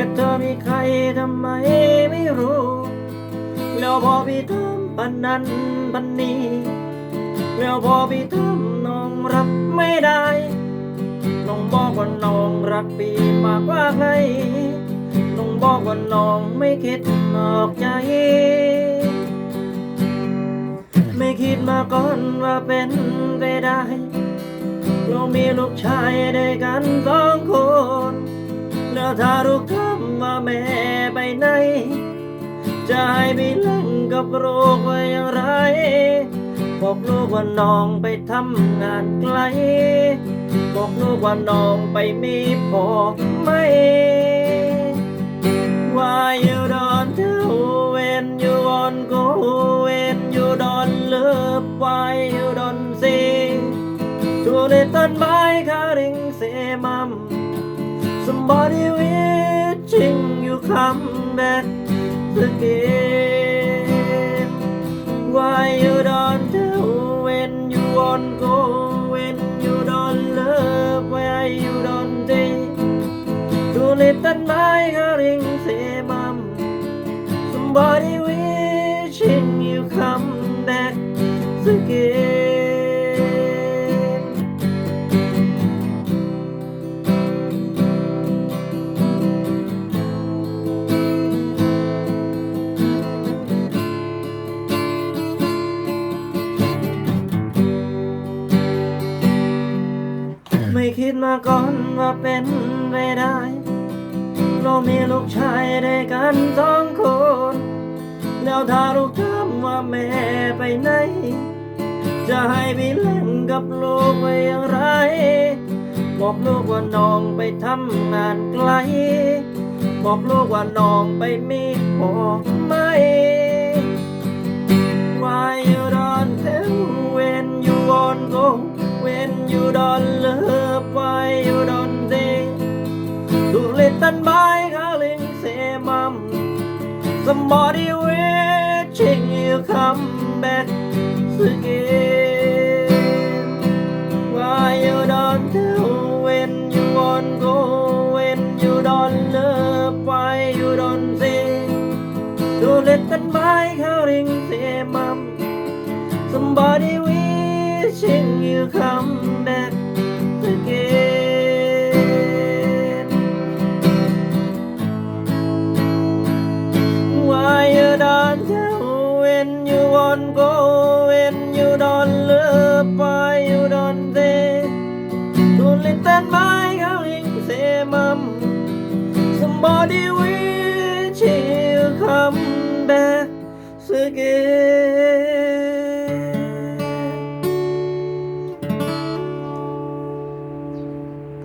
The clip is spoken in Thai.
่เธอมีใครทำไมไม่รู้ แล้วพอพี่ทำปันนั้นปันนี้ แล้วพอพี่ทำน้องรับไม่ได้ น้องบอกว่าน้องรักพี่มากกว่าใคร น้องบอกว่าน้องไม่คิดนอกใจ ไม่คิดมาก่อนว่าเป็นไปได้เรามีลูกชายด้วยกันสองคนนาทารุกำมาแม่ไปไหน จะให้มเล่นกับโรคไว้อย่างไรบอกลูกว่าน้องไปทำงานไกล บอกลูกว่าน้องไปมีพ่อไม่ว่าอยู่ดอนเทเวนอยู่ออนโูเวนอยู่ดอนเลือบไว้อยู่ดอนซีทูเลตันใบคาริงเซมัม somebody waiting you come back again why you don't do when you won't go when you don't love why you don't date to live that my hearing say mom somebody waiting you come back again คิดมาก่อนว่าเป็นไปได้เรามีลูกชายด้วยกันสองคนแล้วถ้าลูกถามว่าแม่ไปไหน จะให้พี่เล่นกับลูกไปอย่างไร บอกลูกว่าน้องไปทำงานไกล บอกลูกว่าน้องไปมีพ่อไหม stand Somebody waiting, you come back again. Why you don't tell when you want go, when you don't love, why you don't see? To let stand by, darling, say, Mom. Somebody wishing you come don't go and you don't look, why you don't say. Don't listen by howling, say, mum. Somebody will come back again.